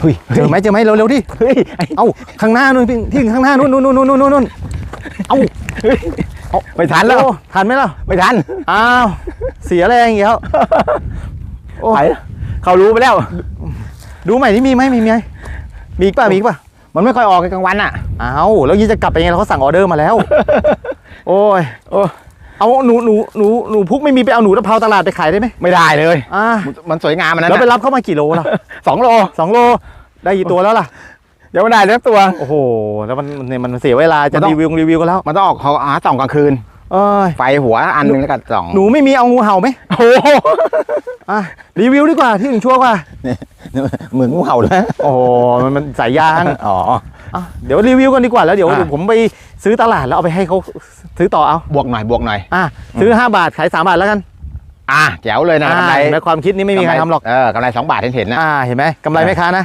เฮ้ยเจอไหมเจอไหมเร็วๆดิเฮ้ยไอ้เอ้าข้างหน้านู่นพี่ที่ข้างหน้านู่นนู่นนู่นนู่นนู่นนู่นเอ้าไม่ทันแล้วโอ้ทันไหมล่ะไม่ทันอ้าวเสียแรงอีกแล้วโอ้ไปแล้วเขารู้ไปแล้ว ดูใหม่นี่มีไหมมีไหมมีอีกป่ะมีอีกป่ะมันไม่ค่อยออกกลางวันอะอ้าวแล้วยี่จะกลับไปยังไงเราเขาสั่งออเดอร์มาแล้ว โอ้ยโอ้ เอาหนูหนูหนูหนูพุกไม่มีไปเอาหนูตะเภาตลาดไปขายได้ไหมไม่ได้เลยอ่ามันสวยงามมันนั้นแล้วไปน่ะรับเข้ามากี่โลล่ะสองโลสองโลได้กี่ตัวแล้วล่ะเดี๋ยวไม่ได้สักตัว โอ้โห แล้วมันเนี่ยมันเสียเวลาจะมันต้องรีวิวรีวิวกันแล้ว มันต้องออกเขาหาส่องกลางคืนเอ้ยไฟหัวอันหนึงแล้วก็ส่อง หนูไม่มีเอางูเห่าไหมโอ้โหอะรีวิวดีกว่าที่อื่นชัวร์กว่าเหมือนงูเห่าเลยโอ้โหมันมันสายยาง อ๋อ อะเดี๋ยวรีวิวกันดีกว่าแล้วเดี๋ยวอะเดี๋ยวผมไปซื้อตลาดแล้วเอาไปให้เขาซื้อต่อเอาบวกหน่อยบวกหน่อย อะซื้อ 5 บาทขาย3บาทแล้วกันอะแจ๋วเลยนะอ่ากำไรเห็นไหมความคิดนี้ไม่มีใครทำหรอกเออกำไรสองบาทเห็นๆนะ อ่าเห็นไหมกำไรอะแม่ค้านะ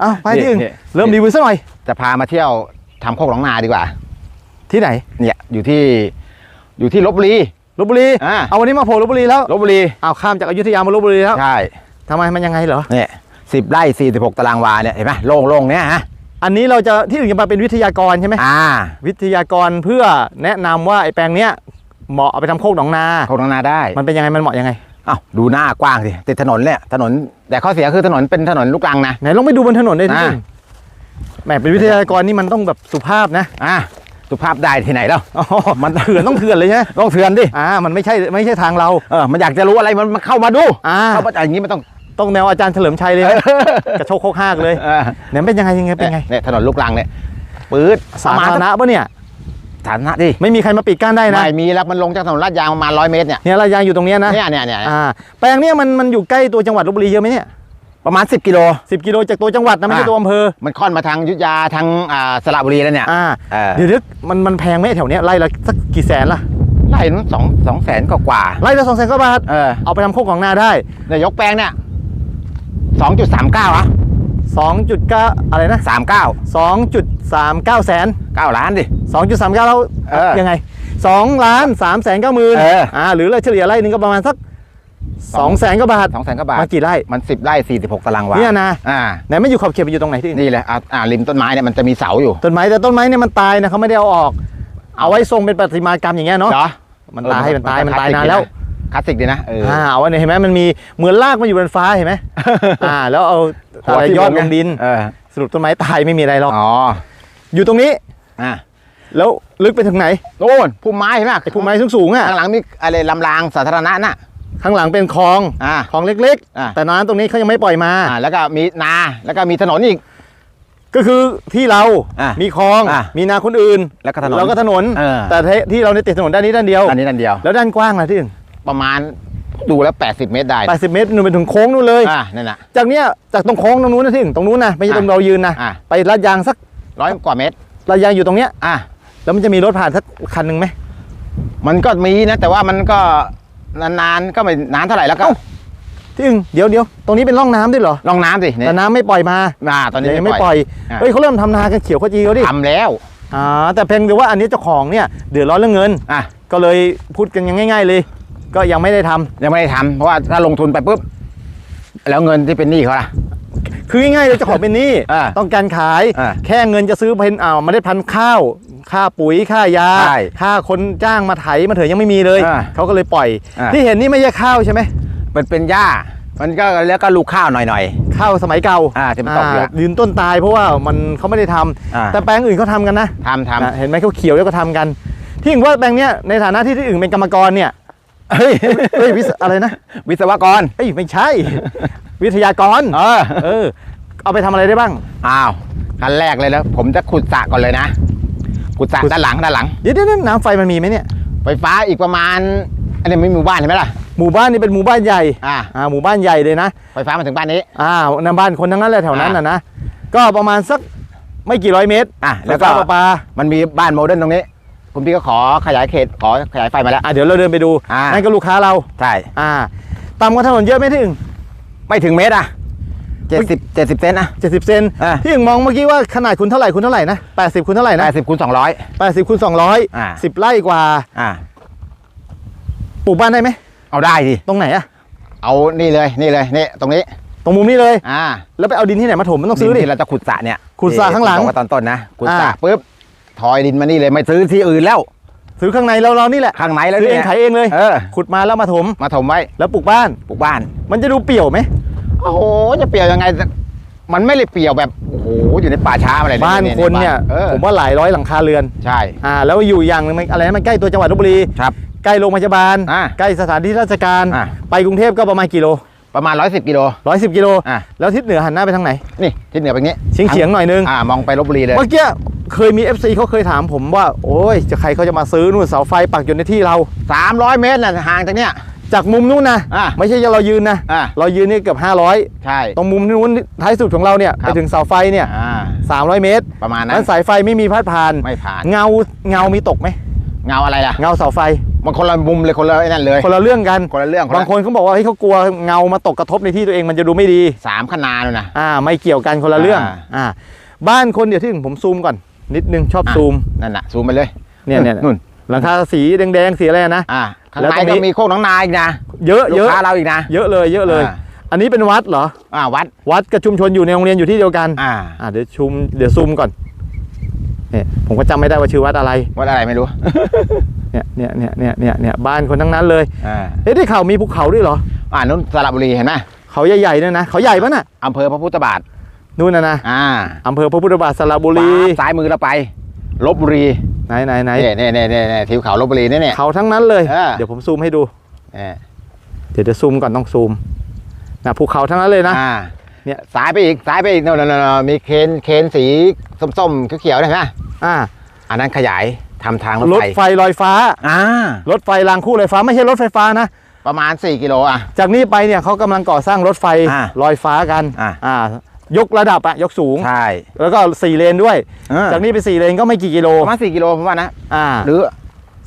เอ้าไปที่อื่นนี่ เริ่มรีวิวซะหน่อยจะพามาเที่ยวทำโคกหนองนาดีกว่า ที่ไหนเนี่ยอยู่ที่อยู่ที่ลบบุรี ลบบุรีอ่า เอาวันนี้มาโผล่ลบบุรีแล้วลบบุรีเอาข้ามจากอยุธยามาลบบุรีแล้วใช่ทำไมมันยังไงเหรอเนี่ยสิบไร่สี่สิบหกตารางวาเนี่ยเห็นไหมโล่งๆเนี่ยฮะ อันนี้เราจะที่อื่นจะมาเป็นวิทยากรใช่ไหมอ่า วิทยากรเพื่อแนะนำว่าไอ้แปลงเนี้ยเหมาะเอาไปทำโคกหนองนา โคกหนองนาได้มันเป็นยังไงมันเหมาะยังไงอ้าวดูหน้ากว้างสิติดถนนเนี่ยถนนแต่ข้อเสียคือถนนเป็นถนนลูกรังนะ ไหนลองไปดูบนถนนได้ที่อ่าอื่นแหมเป็นวิทยากรนี่มันต้องแบบสุภาพนะอ่าสุภาพได้ที่ไหนแล้วอ๋อมันเถื่อนต้องเถื่อนเลยใช่ไหมต้องเถื่อนดิอ่ามันไม่ใช่ไม่ใช่ทางเรา เออมันอยากจะรู้อะไรมันมันเข้ามาดูอ่า เข้ามาอย่างนี้มันต้อง ต้องแนวอาจารย์เฉลิมชัยเลยนะกระโชกโคกหากเลยเออเนี่ยเป็นยังไงยังไงเป็นไงเนี่ยถนนลูกรังเนี่ยปื๊ดสาธารณะปะเนี่ยฐานะดิไม่มีใครมาปิดกั้นได้นะไม่มีแล้วมันลงจากถนนลาดยางประมาณร้อยเมตรเนี่ยเนี่ยระยางอยู่ตรงเนี้ยนะเนี่ยเนี่ยเนี่ยอ่าแปลงเนี้ยมันมันอยู่ใกล้ตัวจังหวัดลบบุรีเยอะไหมเนี่ยประมาณ 10 กิโลสิบกิโลจากตัวจังหวัดนะไม่ใช่อ่าตัวอำเภอมันค่อนมาทางอยุธยาทางอ่าสระบุรีแล้วเนี่ยอ่าเออเดี๋ยวนึกมันมันแพงไหมแถวเนี้ยไร่ละสักกี่แสนล่ะไร่นู้นสองสองแสนกว่าไร่ละสองแสนกว่าบาทๆเออเอาไปทำโคกของนาได้ เนี่ยยกแปลงเนี่ย สองจุดสามเก้าอะสองจุดเก้าอะไรนะสามเก้าสองจุดสามเก้าแสนเก้าล้านดิสองจุดสามเก้าแล้วเออยังไงสองล้านสามแสนเก้าหมื่นเอออ่าหรือเราเฉลี่ยไร่หนึ่งก็ประมาณสักสองแสนกว่าบาทสองแสนกว่าบาท มากี่ไร่ มันสิบไร่สี่สิบหกตารางวาเนี่ยนะ อ่า ไหนไม่อยู่ขอบเขตมันอยู่ตรงไหนที่อื่นนี่แหละอ่าอ่าริมต้นไม้เนี่ยมันจะมีเสาอยู่ต้นไม้แต่ต้นไม้เนี่ยมันตายนะเขาไม่ได้เอาออก เอาไว้ทรงเป็นประติมากรรมอย่างเงี้ยเนาะเหรอมันตายเออมันตายมันคลตายสสิกนานแล้ว คลาสสิกดีนะเออ อ่าเอาไว้เนี่ยเห็นไหมมันมีเหมือนลากมันอยู่บนฟ้าเห็นไหม อ่า แล้วเอาอะไรที่ยอดบลงดิน เออสรุปต้นไม้ตายไม่มีอะไรหรอกอ๋ออยู่ตรงนี้ อ่าแล้วลึกไปถึงไหนโน่นพุ่มไม้เห็นไหมไอ้พุ่มไม้สูงๆอะข้างหลังมีอะไรลำรางสาธารณะน่ะ ข้างหลังเป็นคลองอ่า คลองเล็กอ่าๆแต่น้ำตรงนี้เขายังไม่ปล่อยมา อ่าแล้วก็มีนาแล้วก็มีถนนอีก ก็คือที่เรา อะมีคลอง อะมีนาคนอื่นแล้วก็ถนนแล้วก็ถนน เออ แต่ที่เราเนี่ยติดถนนด้านนี้ด้านเดียว อันนี้นั่นเดียว แล้วด้านกว้างล่ะที่อื่น ประมาณดูแล้ว 80 เมตรได้80 เมตรนู่นไปถึงโค้งนู่นเลยอ่านั่นน่ะจากเนี้ยจากตรงโค้งตรงนู้นนะที่อื่นตรงนู้นนะไม่ใช่ตรงเรายืนนะอ่าไปลาดยางสักร้อยกว่าเมตรลาดยางอยู่ตรงเนี้ยอ่าแล้วมันจะมีรถผ่านสักคันหนึ่งไหมมันก็มีนะแต่ว่ามันก็นานๆก็ไม่นานเท่าไหร่แล้วก็เอ้าที่อื่นเดี๋ยวเดี๋ยวตรงนี้เป็นร่องน้ำด้วยเหรอลองน้ำสิเนี่ยแต่น้ำไม่ปล่อยมาอ่าตอนนี้ยังไม่ปล่อยอะเฮ้ยเขาเริ่มทำนากันเขียวขจีแล้วดิทำแล้วอ่าแต่เพียงแต่ว่าอันนี้เจ้าของเนี่ยเดือดร้อนเรื่องเงินอะก็เลยพูดกันยังง่าย ๆ เลย ก็ยังไม่ได้ทำยังไม่ได้ทำเพราะว่าถ้าลงทุนไปปุ๊บแล้วเงินที่เป็นหนี้เขาล่ะ คือง่ายๆเลยเจ้าของเป็นหนี้อ่าต้องการขาย อ่าแค่เงินจะซื้อเป็นอ่าเมล็ดพันธุ์ข้าว ค่าปุ๋ยค่ายา ใช่ค่าคนจ้างมาไถมาเถอะยังไม่มีเลย อ่าเขาก็เลยปล่อย อ่า ที่เห็นนี่ไม่ใช่ข้าวใช่ไหมมันเป็นหญ้า มันก็แล้วก็ลูกข้าวหน่อย ข้าวสมัยเก่าอ่าที่มันตกอยู่อะยืนต้นตายเพราะว่ามันเขาไม่ได้ทำอ่า แต่แปลงอื่นเขาทำกันนะ ๆทำทนะเห็นไหมเขาเขียวแล้วก็ทำกัน ที่ถึงว่าแปลงเนี้ยในฐานะที่ที่อื่นเป็นกรรมกรเนี่ยำ เฮ้ยเฮ้ยวิศอะไรนะวิศวกรเอ้ยไม่ใช่ วิทยากรเออเออ เอาไปทำอะไรได้บ้าง อ้าวขั้นแรกเลยแล้วผมจะขุดสระก่อนเลยนะขุดสระขุดด้านหลังด้านหลังเดี๋ยวเดี๋ยวน้ำไฟมันมีไหมเนี่ย ไฟฟ้าอีกประมาณ อันนี้ไม่มีหมู่บ้านเห็นไหมล่ะ หมู่บ้านนี่เป็นหมู่บ้านใหญ่อ่า อ่าหมู่บ้านใหญ่เลยนะไฟฟ้ามาถึงบ้านนี้ อ่าน้ำบ้านคนทั้งนั้นแหละแถวนั้นน่ะนะก็ประมาณสักไม่กี่ร้อยเมตรอะแล้แล้ววก็ ก็ประปามันมีบ้านโมเดิร์นตรงนี้ คุณพี่ก็ขอขยายเขตขอขยายไฟมาแล้ว อ่าเดี๋ยวเราเดินไปดูอ่านั่ นั่นก็ลูกค้าเรา ใช่อ่าต่ำกว่าถนนเยอะไหมที่อื่นไม่ถึงเมตรอะเจ็ดสิบเจ็ดสิบเซนอะเจ็ดสิบเซนอ่า ที่อื่นมองเมื่อกี้ว่าขนาดคุณเท่าไหร่คุณเท่าไหร่นะแปดสิบคุณเท่าไหร่แปนะดสิบคูณสองร้อยแปดสิบคูณสองร้อยอ่าสิบไร่กว่าอ่า ปลูกบ้านได้ไหม เอาได้ดิตรงไหนอะเอานี่เลยนี่เลยนี่ตรงนี้ตตรงมุมนี้เลย อ่าแล้วไปเอาดินที่ไหนมาถมมันต้องซื้อดิ ที่เราจะขุดสระเนี่ยขุดสระข้างหลัง ที่ผมบอกว่าตอนต้นนะขุดสระอ่า ปุ๊บ ถอยดินมานี่เลยไม่ซื้อที่อื่นแล้ว ซื้อข้างในเราเรานี่แหละข้างในแล้วซื้อเองนี่ยขายเองเลย เออ ขุดมาแล้วมาถม มาถมไว้แล้วปลูกบ้าน ปลูกบ้าน มันจะดูเปี่ยวไหม โอ้โหจะเปรียวยังไง มันไม่ได้เปรียวแบบโอ้โหอยู่ในป่าช้าอะไรเลยบ้านคนเนี่ยเออผมว่าหลายร้อยหลังคาเรือน ใช่ อ่า แล้วอยู่อย่างหนึงมันอะไรนะมันใกล้ตัวจังหวัดลบบุรี ครับ ใกล้โรงพยาบาล อ่าใกล้สถานที่ราชการ อ่าไปกรุงเทพก็ประมาณกิโลประมาณ 110กิโล ร้อยสิบกิโล อ่าแล้วทิศเหนือหันหน้าไปทางไหน นี่ทิศเหนือเป็นงี้เฉียงเฉียงๆหน่อยนึง อ่ามองไปลบบุรีเลย เมื่อกี้ เคยมี FC เขาเคยถามผมว่า โอ้ย จะใครเขาจะมาซื้อนู่นเสาไฟปักอยู่ในที่เรา 300 เมตรน่ะห่างจากเนี้ย จากมุมนู้นนะอ่าไม่ใช่เรายืนนะอ่าเรายืนนี่เกือบ500 ใช่ ตรงมุมนู้นท้ายสุดของเราเนี่ยครัไปบ ถึงเสาไฟเนี่ยอ่า 300 เมตรประมาณนั้นั้นนสายไฟไม่มีพัดผ่าน ไม่ผ่านเงาเงามีตกไหมเงาอะไรล่ะเงาเสาไฟ มันคนละมุมเลยคนละไอ้นั่นเลยคนละเรื่องกันคนละเรื่องบางคนเขาบอกว่าเฮ้ยเขากลัวเงามาตกกระทบในที่ตัวเองมันจะดูไม่ดี สามขนาดเลยนะ อ่าไม่เกี่ยวกันคนละเรื่องอ่า อ่าบ้านคนเดี๋ยวที่ผมซูมก่อน นิดนึงชอบอะ ซูม นั่นน่ะซูมไปเลยเนี่ยเนี่ย นู่นหลังคาสีแดงๆสีอะไรนะ อ่าข้างแล้วในตรงนี้ ก็มีโคกหน้องนาอีกนะเยอะลูเยกอะค้าเราอีกนะเยอะเลยเยอะเลยอ่าอันนี้เป็นวัดเหรอ อ่าวัดวัดกับชุมชนอยู่ในโรงเรียนอยู่ที่เดียวกันอ่าอ่าเดี๋ยวชุมเดี๋ยวซูมก่อนเนี่ยผมก็จำไม่ได้ว่าชื่อวัดอะไรวัดอะไรไม่รู้เนี่ยเนี่ยเนี่ยเนี่ยเนี่ยเนี่ยบ้านคนทั้งนั้นเลยอ่าเฮ้ยได้ข่าวมีภูเขาด้วยเหรออ่านู้นสระบุรีเห็นไหมเขาใหญ่ๆเนี่ยนะเขาใหญ่ปะน่ะอำเภอพระพุทธบาท นู่นนะนะอ่าอำเภอพระพุทธบาทสระบุรีปั๊บซ้ายมือเราไปลบบุรีไหนไหนไหนเนี่ยเนี่ยเนี่ยเนี่ยเนี่ยทิวเขาลบบุรีเนี่ยเนี่ยเขาทั้งนั้นเลยเออเดี๋ยวผมซูมให้ดูเนี่ยเดี๋ยวจะซูมก่อนต้องซูมนะภูเขาทั้งนั้นเลยนะอ่าเนี่ยซ้ายไปอีกซ้ายไปอีกโน่นโน่นโน่นมีเคนเคนสีส้มๆเขียวๆเห็นไหมอ่า อันนั้นขยายทำทางรรถถไฟไฟลอยฟ้าอ่ารถไฟรางคู่ลอยฟ้าไม่ใช่รถไฟฟ้านะประมาณ 4 กิโลอะจากนี้ไปเนี่ยเขากำลังก่อสร้างรถไฟอ่าลอยฟ้ากันอ่าอ่า ยกระดับอะยกสูง ใช่แล้วก็สี่เลนด้วย เออจากนี้ไปสี่เลนก็ไม่กี่กิโลประมาณ4กิโลผมว่านะอ่าหรือ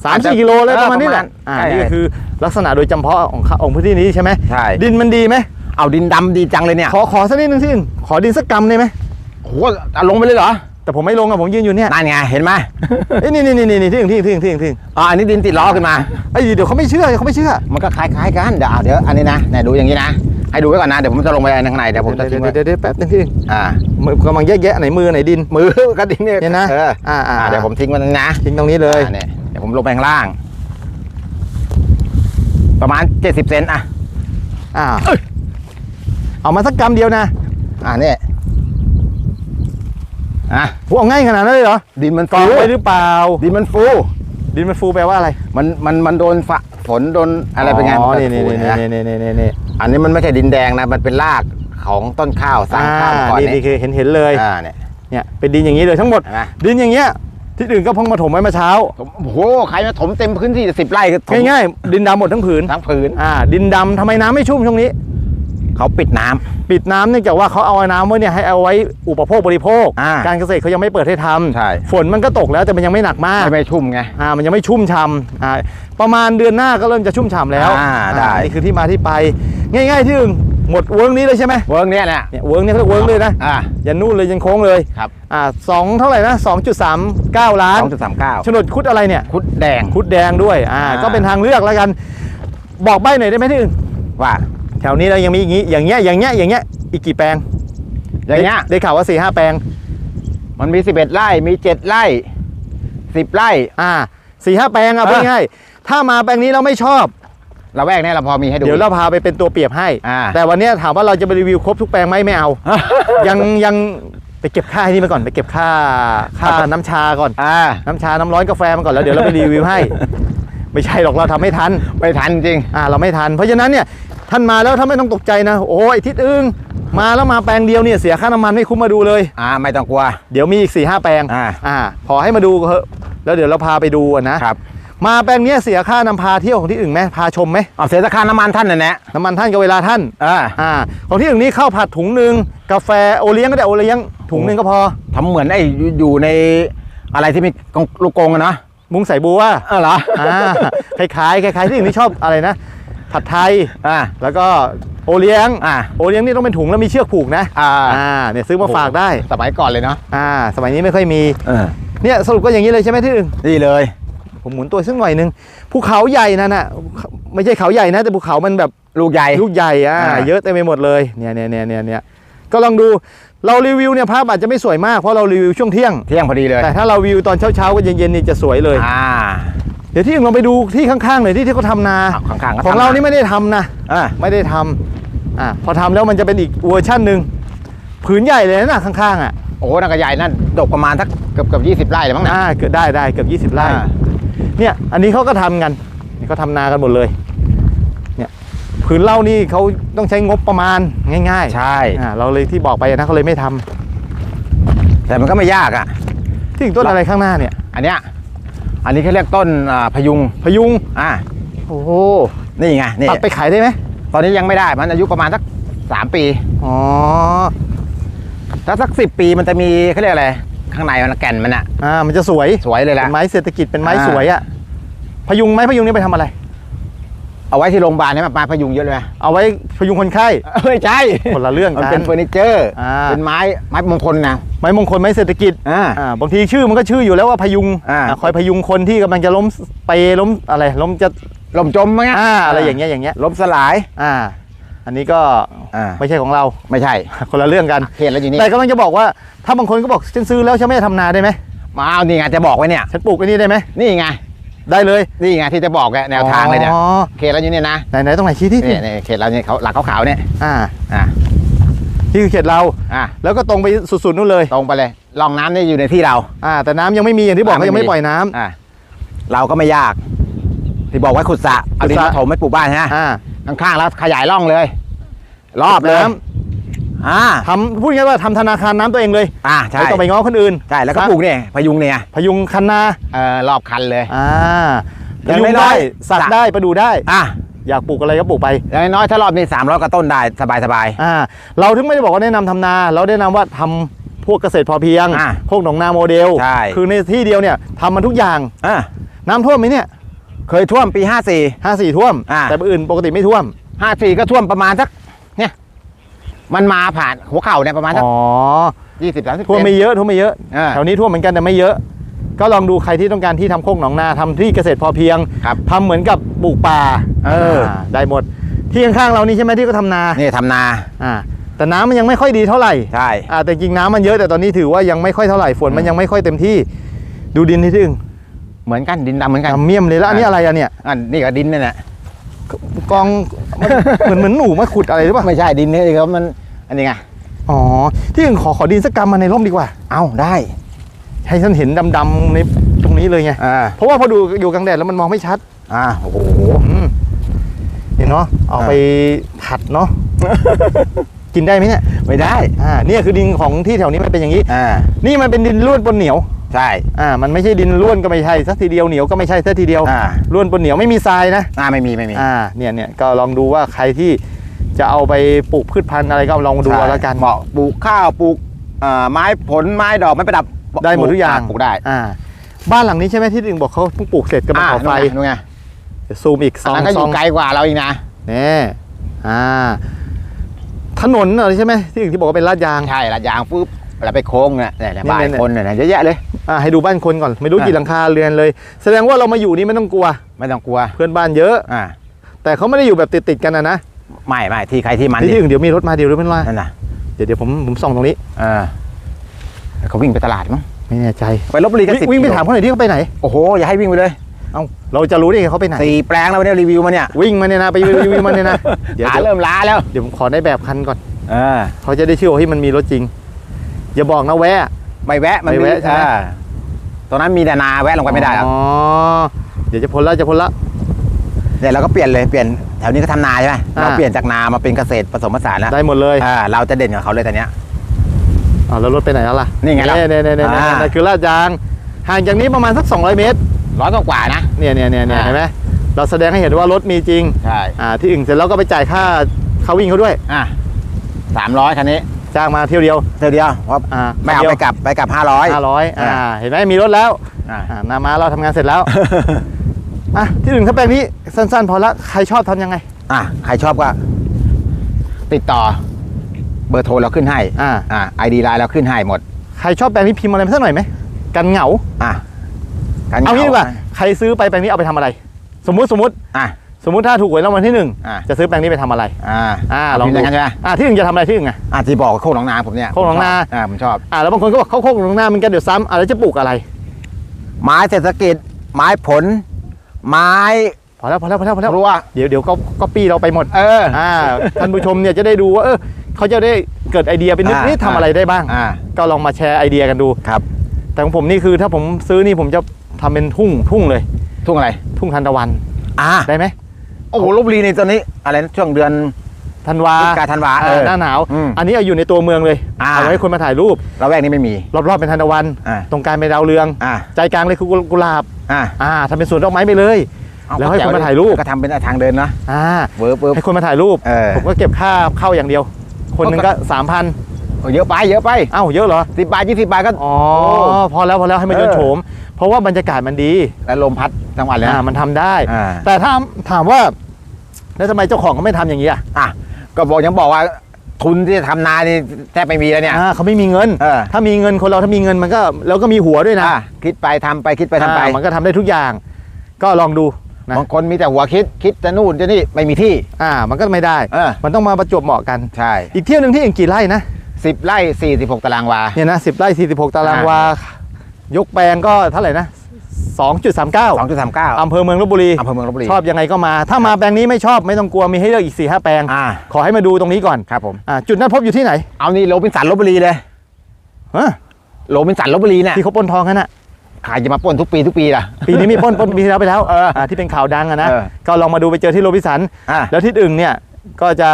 สามอาจจะสี่กิโลเลยเออประมาณนี้แหละประมาณอ่าใช่ นี่ก็คือลักษณะโดยจำเพาะของเขาของพื้นที่นี้ใช่ไหมใช่ดินมันดีไหมเอาดินดำดีจังเลยเนี่ยขอขอสักนิดนึงที่ขอดินสักกำได้ไหมโหเอาลงไปเลยเหรอแต่ผมไม่ลงอะผมยืนอยู่เนี่ยนั่นไงเห็นไหมเอ้ยนี่นี่นี่นี่ที่ที่ที่ที่ที่อ๋ออันนี้ดินติดล้อขึ้นมา ไอ้ยเดี๋ยวเขาไม่เชื่อเขาไม่เชื่อ มันก็คล้ายๆกันเดี๋ยวอะเดี๋ยวอันนี้นะไหนดูอย่างนี้นะ ให้ดูไว้ก่อนนะ เดี๋ยวผมจะลงไปข้างในเดี๋ยวผมจะเดี๋ทิ้ยวงไว้เดี๋ยวเดี๋ยวแป๊บนึงที่อ่ามือกำลังแยกแยะไหนมือไหนดิน มือก็ดินเนี่ยเนี่ยนะเอออ่าอ่าอ่าเดี๋ยวผมทิ้งไว้ตรงนี้นะ ทิ้งตรงนี้เลยอ่าเนี่ยเดี๋ยวผมลงไปข้างล่าง ประมาณ70เซนอะอ่าเอามาสักกำเดียวนะ อ่าเนี่ยอะผมเอาง่ายขนาดนั้นเลยเหรอ ดินมันกองฟูไว้หรือเปล่า ดินมันฟู ดินมันฟูแปลว่าอะไร มันมันมันโดนฝะฝนโดนอะไรเป็นไงอ๋อมันี่ก็นี่ฟูนี่นะนี่นี่นี่นี่นี่ อันนี้มันไม่ใช่ดินแดงนะ มันเป็นรากของต้นข้าวสร้างข้าวมาก่อนนี่เนี่ยนี่คือเห็นเห็นเลยอ่าเนี่ยเนี่ยเป็นดินอย่างนี้เลยทั้งหมดเห็นไหมดินอย่างเงี้ยที่อื่นก็เพิ่งมาถมไว้เมื่อเช้าผมโอ้โหใครมาถมเต็มพื้นที่สิบไร่ก็ถมง่ายๆดินดำหมดทั้งผืนทั้งผืนอ่าดินดำทำไมน้ำไม่ชุ่มช่วงนี้ เขาปิดน้ำ ปิดน้ำเนื่องจากว่าเขาเอาน้ำไว้เนี่ยให้เอาไว้อุปโภคบริโภค อ่าการเกษตรเขายังไม่เปิดให้ทำใช่ ฝนมันก็ตกแล้วแต่มันยังไม่หนักมากไม่ไม่ชุ่มไง อ่ามันยังไม่ชุ่มฉ่ำอ่าประมาณเดือนหน้าก็เริ่มจะชุ่มฉ่ำแล้วอ่าได้นี่คือที่มาที่ไป ง่ายๆที่อื่นหมดเวิร์กนี้เลยใช่ไหมเวิร์กเนี้ยเนี่ยเนี่ยเวิร์กเนี่ยเขาเรียกเวิร์กเลยนะอ่ายันนู่นเลยยันโค้งเลยครับอ่าสองเท่าไหร่นะ2.39 ล้านสองจุดสามเก้าโฉนดคุดอะไรเนี่ย คุดแดง คุดแดงด้วย อ่า อ่า ก็เป็นทางเลือกแล้วกัน บอกใบหน่อยได้ไหมที่อื่นว่า แถวนี้เรายังมีอย่างงี้อย่างเงี้ยอย่างเงี้ยอย่างเงี้ยอีกกี่แปลงอย่างเงี้ยได้ได้ข่าวว่าสี่ห้าแปลง มันมีสิบเอ็ดไร่มีเจ็ดไร่สิบไร่ อ่าสี่ห้าแปลงเอาอ่าพูดง่ายๆถ้ามาแปลงนี้เราไม่ชอบ เราแวกเนี้ยเราพอมีให้ดู เดี๋ยวเราพาไปเป็นตัวเปรียบให้ อ่า แต่วันเนี้ยถามว่าเราจะไปรีวิวครบทุกแปลงไหมไม่เอา ยังยังไปเก็บค่าให้นี่มาก่อนไปเก็บค่าค่าน้ำชาก่อน อ่าน้ำชา น้ำร้อนกาแฟมาก่อนแล้วเดี๋ยวเราไปรีวิวให้ ไม่ใช่หรอกเราทำไม่ทัน ไม่ทันจริง อ่าเราไม่ทัน เพราะฉะนั้นเนี่ย ท่านมาแล้วท่านไม่ต้องตกใจนะ โอ้ยทิศอึ้งมาแล้วมาแปลงเดียวเนี่ยเสียค่าน้ำมันไม่คุ้มมาดูเลย อ่าไม่ต้องกลัว เดี๋ยวมีอีกสี่ห้าแปลงอ่า อ่าขอให้มาดูเถอะแล้วเดี๋ยวเราพาไปดูอะนะครับมาแปลงเนี้ยเสียค่านำพาเที่ยวของที่อื่นไหมพาชมไหมเอาเสียราคาน้ำมันท่านน่ะแนะน้ำมันท่านกับเวลาท่านอ่าอ่าของที่อื่นนี้ข้าวผัดถุงหนึ่งกาแฟโอเลี้ยงก็ได้โอเลี้ยงถุงหนึ่งก็พอ ทำเหมือนไอ้อยู่อยู่ในอะไรที่มีกงลูกกงอะเนาะมุงใส่บัว เออเหรอ อ่าคล้ายๆคล้ายๆที่อื่นนี่ชอบอะไรนะ ผัดไทยอ่าแล้วก็โอเลี้ยงอ่าโอเลี้ยงนี่ต้องเป็นถุงแล้วมีเชือกผูกนะอ่าอ่าเนี่ยซื้อมาฝากได้สมัยก่อนเลยเนาะอ่าสมัยนี้ไม่ค่อยมีเออเนี่ยสรุปก็อย่างนี้เลยใช่ไหมที่อื่นนี่เลย ผมหมุนตัวสักหน่อยหนึงภูเขาใหญ่นั่นน่ะไม่ใช่เขาใหญ่นะ แต่ภูเขามันแบบลูกใหญ่ลูกใหญ่อะอ่าเยอะเต็มไปหมดเลยเนี่ยเนี่ยเนี่ยเนี่ยเนี่ยก็ลองดูเรารีวิวเนี่ยภาพอาจจะไม่สวยมากเพราะเรารีวิวช่วงเที่ยงเที่ยงพอดีเลยแต่ถ้าเรารีวิวตอนเช้าๆก็เย็นๆนี่จะสวยเลยอ่า เดี๋ยวที่อื่นลองไปดูที่ข้างๆหน่อยที่ที่เขาทำนาเอาข้างๆก็ของทำเรานี่ไม่ได้ทำนะ อ่าไม่ได้ทำอ่าพอทำแล้วมันจะเป็นอีกเวอร์ชั่นหนึ่งผืนใหญ่เลยนะข้างๆอะโอ้โหนักใหญ่นั่นดกประมาณสักเกือบเกือบยี่สิบไร่เลยมั้งนะ อ่าเกิดได้ได้เกือบ20ไร่อ่า เนี่ยอันนี้เขาก็ทำกันนี่เขาทำนากันหมดเลยเนี่ยผืนเหล่านี่เขาต้องใช้งบประมาณง่ายๆใช่ อ่าเราเลยที่บอกไปนะเขาเลยไม่ทำแต่มันก็ไม่ยากอะ ที่ต้นอะไรข้างหน้าเนี่ยอันเนี้ย อันนี้เขาเรียกต้นอ่าพยุงพยุงอ่าโอ้โหนี่ไงนี่ตัดไปขายได้ไหมตอนนี้ยังไม่ได้มันอายุประมาณสักสามปีอ๋อถ้าสักสิบปีมันจะมีเขาเรียกอะไรข้างในมันแก่นมันอะอ่ามันจะสวยสวยเลยแหเป็ละนไม้เศรษฐกิจเป็นไม้อ่าสวยอะพยุงไม้พยุงนี่ไปทำอะไร เอาไว้ที่โรงพยาบาลเนี่ยมาพยุงเยอะเลยไหมเอาไว้พยุงคนไข้เฮ้ยใช่คนละเรื่องมันกัเป็นนเฟอร์นิเจอร์อ่าเป็นไม้ไม้มงคลนะไม้มงคลไม้เศรษฐกิจอ่าอ่าบางทีชื่อมันก็ชื่ออยู่แล้วว่าพยุงอ่าอ่าคอยพยุงคนที่กำลังจะล้มไปล้มอะไรล้มจะลมจมมั้งอ่าอะไรอย่างเงี้ยอย่างเงี้ยลมสลายอ่าอันนี้ก็อ่าไม่ใช่ของเราไม่ใช่ คนละเรื่องกันเขตแล้วอยู่นี่แต่กำลังจะบอกว่าถ้าบางคนก็บอกฉันซื้อแล้วฉันไม่ได้ทำนาได้ไหมมาเอานี่ไงจะบอกไว้เนี่ยฉันปลูกไอ้นี่ได้ไหมนี่ไง ได้เลยนี่ไงที่จะบอกแกแนวทางเลยเนี่ยอ๋อเขตแล้วอยู่เนี่ยนะไหนไหนตรงไหนชี้ที่นี่นี่เขตเราเนี่ยเขาหลักขาวๆเนี่ยอ่าอ่าที่คือเขตเรา อ่าแล้วก็ตรงไปสุดๆนู่นเลย ตรงไปเลยร่องน้ำนี่อยู่ในที่เรา อ่า แต่น้ำยังไม่มีอย่างที่บอกน้ำเขายังไม่ไม่มีปล่อยน้ำอ่าเราก็ไม่ยาก ที่บอกไว้ขุดสระเอาดินขุดสระมาถมไม่ปลูกบ้านใช่ไหมอ่าข้างๆแล้วขยายร่องเลย รอบเลยน้ อ่าทำพูดง่ายๆว่าทำธนาคารน้ำตัวเองเลยอ่าใช่ไม่ต้องไปง้อคนอื่นใช่แล้วก็ปลูกเนี่ยพยุงเนี่ยพยุงคันนาเอ่อรอบคันเลยอ่าพอย่างยุงน้ได้อยๆสักสระได้ประดูได้อะอยากปลูกอะไรก็ปลูกไปอย่างน้อยๆถ้ารอบนี้สามร้อยกว่าต้นได้สบายสบายอ่าเราถึงไม่ได้บอกว่าแนะนำทำนา เราแนะนำว่าทำพวกเกษตรพอเพียงอ่าพวกหนองนาโมเดลใช่คือในที่เดียวเนี่ยทำมันทุกอย่างๆอะน้ำท่วมไหมเนี่ย เคยท่วมปีห้าสี่ห้าสี่ท่วมอ่าแต่อื่นปกติไม่ท่วมห้าสี่ก็ท่วมประมาณสักเนี่ย มันมาผ่านหัวเข่าเนี่ยประมาณสักอ๋อยี่สิบสามสิบท่วมไม่เยอะท่วมไม่เยอะอ่าแถวนี้ท่วมเหมือนกันแต่ไม่เยอะ ก็ลองดูใครที่ต้องการที่ทำโคกหนองนาทำที่เกษตรพอเพียงครับทำเหมือนกับปลูกป่าเอออ่าได้หมด ที่ข้างๆเรานี่ใช่ไหมที่เขาทำนานี่ทำนาอ่าแต่น้ำมันยังไม่ค่อยดีเท่าไหร่ ใช่ อ่าแต่จริงน้ำมันเยอะแต่ตอนนี้ถือว่ายังไม่ค่อยเท่าไหร่ฝนมันยังไม่ค่อยเต็มที่ ดูดินที่ถึงเหมือนกันดินดำเหมือนกันดำเมี่ยมเลยแล้วอันนี้อะไรอะเนี่ย อันนี่ก็ดินนี่แหละ กองมันเหมือนเหมือนหนูมาขุดอะไรหรือเปล่าไม่ใช่ดินนี่ครับมันอันนี้ไงอ๋อที่อื่นขอขอดินสักกรรมมาในร่มดีกว่า เอ้าได้ ให้ฉันเห็นดำๆในตรงนี้เลยไงอ่าเพราะว่าพอดูอยู่กลางแดดแล้วมันมองไม่ชัดอ่าโอ้โหอืมเห็นเนาะเอาไปผัดเนาะกินได้ไหมเนี่ยไม่ได้อ่าเนี่ยคือดินของที่แถวนี้มันเป็นอย่างนี้อ่านี่มันเป็นดินร่วนปนเหนียว ใช่ อ่า มันไม่ใช่ดินร่วนก็ไม่ใช่สักทีเดียวเหนียวก็ไม่ใช่สักทีเดียวอ่าร่วนปนเหนียวไม่มีทรายนะอ่าไม่มีไม่มี อ่าเนี่ยเนี่ยก็ลองดูว่าใครที่จะเอาไปปลูกพืชพันธุ์อะไรก็ลองดูใช่ เอาแล้วกันเหมาะปลูกข้าวปลูกอ่าไม้ผลไม้ดอกไม้ประดับได้หมดทุกอย่างปลูกได้อ่า บ้านหลังนี้ใช่ไหมที่ถึงบอกเขาเพิ่งปลูกเสร็จก็มาอ่าขอไฟนู่นไงเดี๋ยวซูมอีกสอัอนงนั้นก็อซอยู่งไกลกว่าเราอีกนะนี่อ่า ถนนอะไรใช่ไหมที่อื่นที่บอกว่าเป็นลาดยาง ใช่ละยางปุ๊บ เราไปโค้งเนี่ยเนี่ยเนี่ยเนี่ยบ้านเนี่ยคนเนี่ยเยอะแยะเลยอ่าให้ดูบ้านคนก่อนไม่รู้อะกี่หลังคาเรือนเลย แสดงว่าเรามาอยู่นี่ไม่ต้องกลัว ไม่ต้องกลัว เพื่อนบ้านเยอะอ่าแต่เขาไม่ได้อยู่แบบติดๆกันนะนะไม่ไม่ที่ใครที่มันที่ดิที่อื่นเดี๋ยวมีรถมาเดี๋ยวรถไม่มานั่นน่ะเดี๋ยวเดี๋ยวผมผมส่องตรงนี้เออเขาวิ่งไปตลาดมั้งไม่แน่ใจไปลบบุรีกันสิบวิ่งไปกิโลถามเขาหน่อยที่เขาไปไหนโอ้โหอย่าให้วิ่งไปเลยเอ้าเราจะรู้ได้ไงเขาไปไหนสี่แปลงแล้วเนี่ยรีวิวมาเนี่ยวิ่งมาเนี่ยนะไปรีวิวมาเนี่ยนะเดี๋ยวขาเดี๋ยวเริ่มล้าแล้วเดี๋ยวผมขอได้แบบคันก่อนเออเขาจะได้เชื่อว่าเฮ้ยมันมีรถจริง อย่าบอกนะแวะ ไม่แวะมันไม่แวะใช่ไหมเออตรงนั้นมีแต่นาแวะลงไปไม่ได้หรอกอ๋อเดี๋ยวจะพ้นแล้วจะพ้นแล้วเนี่ยเราก็เปลี่ยนเลยเปลี่ยนแถวนี้ก็ทำนาใช่ไหมอ่า เราเปลี่ยนจากนามาเป็นเกษตรผสมผสานแล้วได้หมดเลยอ่าเราจะเด่นกับเขาเลยตอนเนี้ยอ๋อแล้วรถไปไหนแล้วล่ะนี่ไงล่ะเนี่ยเนี่ยเนี่ยเนี่ยอ่าเนี่ยคือลาดยางห่างจากนี้ประมาณสัก 200 เมตร ร้อยกว่าๆนะ เนี่ยเนี่ยเนี่ยเนี่ยอ่า เห็นไหมเราแสดงให้เห็นว่ารถมีจริงใช่อ่าที่อื่นเสร็จแล้วก็ไปจ่ายค่าเขาวิ่งเขาด้วย อะสามร้อยคันนี้ จ้างมาเที่ยวเดียว เท่าเดียวเพราะอ่าไม่เอาเดียวไปกลับไปกลับห้าร้อยห้าร้อยอ่าอ่า เห็นไหมมีรถแล้วอ่า อ่านามาเราทำงานเสร็จแล้ว อะที่อื่นถ้าแปลงนี้สั้นๆ พอละใครชอบทำยังไง อะใครชอบก็ ติดต่อเบอร์โทรเราขึ้นให้อ่า อ่าไอดีไลน์เราขึ้นให้หมด ใครชอบแปลงนี้พิมพ์อะไรมาสักหน่อยไหมกันเหงาอะเอางี้ดีกว่าใครซื้อไปแปลงนี้เอาไปทำอะไร สมมุติสมมติอะ สมมติถ้าถูกหวยรางวัลที่หนึ่งอะจะซื้อแปลงนี้ไปทำอะไร อ่าอ่าเาลองพิมพ์ดูย่างนั้นใช่ไหมอ่าที่หนึ่งจะทำอะไรที่หนึ่งอะ อ่าที่บอกโคกหนองนาผมเนี่ยโคกหนองนา อ่าผมชอบ อ่าแล้วบางคนก็บอกเข้าโคกหนองนามันกันเดี๋ยวซ้ำอ่าแล้วจะปลูกอะไรไม้เศรษฐกิจ ไม้ผล ไม้พอแล้วพอแล้วพอแล้วพอแล้วครัวเดี๋ยวเดี๋ยวก็ก็ปี้เราไปหมดเออ อ่าท่านผู้ชมเนี่ยจะได้ดูว่าเออเขาจะได้เกิดไอเดียไปนึกอ่านี่ทำอะไรได้บ้าง อ่าก็ลองมาแชร์ไอเดียกันดู ครับ แต่ของผมนี่คือถ้าผมซื้อนี่ผมจะทำเป็นทุ่งทุ่งเลย ทุ่งอะไรทุ่งทันตะวัน อ่าได้ไหม โอ้โหลบบุรีในตอนนี้ อะไรนะช่วงเดือนธันวาพฤศจิกาธันวาอ่เออ หน้าหนาว อืมอันนี้เอาอยู่ในตัวเมืองเลยอ่า เอาไว้ให้คนมาถ่ายรูปเราแวกนี้ไม่มี รอบๆเป็นทันตะวัน อ่า ตรงกลางเป็นดาวเรือง อ่าใจกลางเลยคือกุหลาบ อ่าอ่าทำเป็นสวนดอกไม้ไปเลยเอแล้วให้ก็คนแจ๋มาถ่ายรูป ก็ทำเป็นทางเดินนะอ่า เวิร์บเวิร์บ ให้คนมาถ่ายรูป เออผมก็เก็บค่าเข้าอย่างเดียว คนหนึ่งก็สามพันโอ้เยอะไปเยอะไปเอ้าเยอะเหรอ สิบบาทยี่สิบบาทก็ อ๋อโอ้พอแล้วพอแล้วให้มันเอโยอนโฉม เพราะว่าบรรยากาศมันดีแล้วลมพัดทั้งวันเลยอ่านะ มันทำได้ อ่า แต่ถ้าถามว่า แล้วทำไมเจ้าของเขาไม่ทำอย่างนี้อะอะก็บอกยังบอกว่าทุนที่จะทำนานี่แทบไม่มีแล้วเนี่ย อ่าเขาไม่มีเงิน เออ ถ้ามีเงินคนเราถ้ามีเงินมันก็แล้วก็มีหัวด้วยนะอะคิดไปทำไปคิดไปทำไป อ่ามันก็ทำได้ทุกอย่าง ก็ลองดูนะบางคนมีแต่หัวคิดคิดจะนู่นจะนี่ไม่มีที่ อ่า มันก็ไม่ได้ เออ มันต้องมาประจวบเหมาะกัน ใช่อีกเที่ยวหนึ่งที่เองกี่ไร่นะสิบไร่สี่สิบหกตารางวา เนี่ยนะสิบไร่สี่สิบหกตารางวา ยกแปลงก็เท่าไหร่นะ สองจุดสามเก้าสองจุดสามเก้าอำเภอเมืองลบบุรีอำเภอเมืองลบบุรีชอบยังไงก็มา ถ้ามาแปลงนี้ไม่ชอบไม่ต้องกลัวมีให้เลือกอีก4ี่ห้าแปลง อ่าขอให้มาดูตรงนี้ก่อนครับผมอ่าจุดนัดพบอยู่ที่ไหนเอานี่โรบินสันลบบุรีเลยฮะโรบินสันลบบุรีเนี่ยที่เขาปล้นทองกันน่ะขายจะมาปล้นทุกปีทุกปีล่ะ ปีนี้มีปล้นปล้นปีที่แล้วไปแล้วเอออ่าที่เป็นข่าวดังอะนะเออ ก็ลองมาดูไปเจอที่โรบินสัน อ่าแล้วที่อื่นเนี่ยก็จะ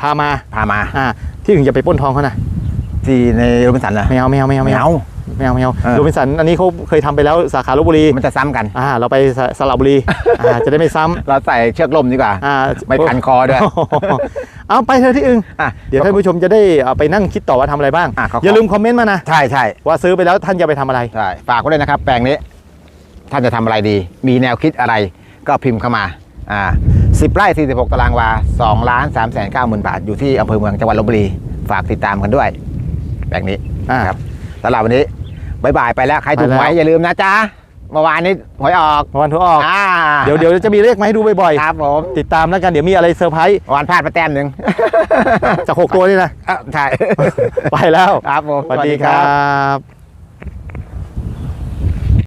พามาพามาอ่าที่อื่นอย่าไปปล้นทองเขานะที่ในโรบินสันเหรอไม่เอาไม่เอาไม่เอาไม่เอา ไม่เอาไม่เอาเออโรบินสันอันนี้เขาเคยทำไปแล้วสาขาลบบุรีมันจะซ้ำกันอ่าเราไปสสระบุรีอ่าจะได้ไม่ซ้ำเราใส่เชือกล่มดีกว่าอ่าไม่พันคอด้วยเอาไปเถอะที่อื่นอะเดี๋ยวท่านผู้ชมจะได้เอาไปนั่งคิดต่อว่าทำอะไรบ้างอะขออย่าลืมคอมเมนต์มานะ ใช่ใช่ว่าซื้อไปแล้วท่านจะไปทำอะไรใช่ฝากไว้เลยนะครับ แปลงนี้ ท่านจะทำอะไรดี มีแนวคิดอะไรก็พิมพ์เข้ามาอ่าสิบไร่สี่สิบหกตารางวาสองล้านสามแสนเก้าหมื่นบาท อยู่ที่อำเภอเมืองจังหวัดลบบุรี ฝากติดตามกันด้วยแปลงนี้อ่าครับ สำหรับวันนี้บายบายไปแล้ว ใครถูกไปแล้วหวยอย่าลืมนะจ๊ะเมื่อวานนี้หวยออกวันทุกออกอ่าเดี๋ยวเดี๋ยวจะมีเลขมาให้ดูบ่อยครับผมๆติดตามแล้วกันเดี๋ยวมีอะไรเซอร์ไพรส์เมื่อวานพลาดไปแต้มหนึ่งจากหกตัวนี่นะอะใช่ไปแล้วครับผมสวัสดีครับ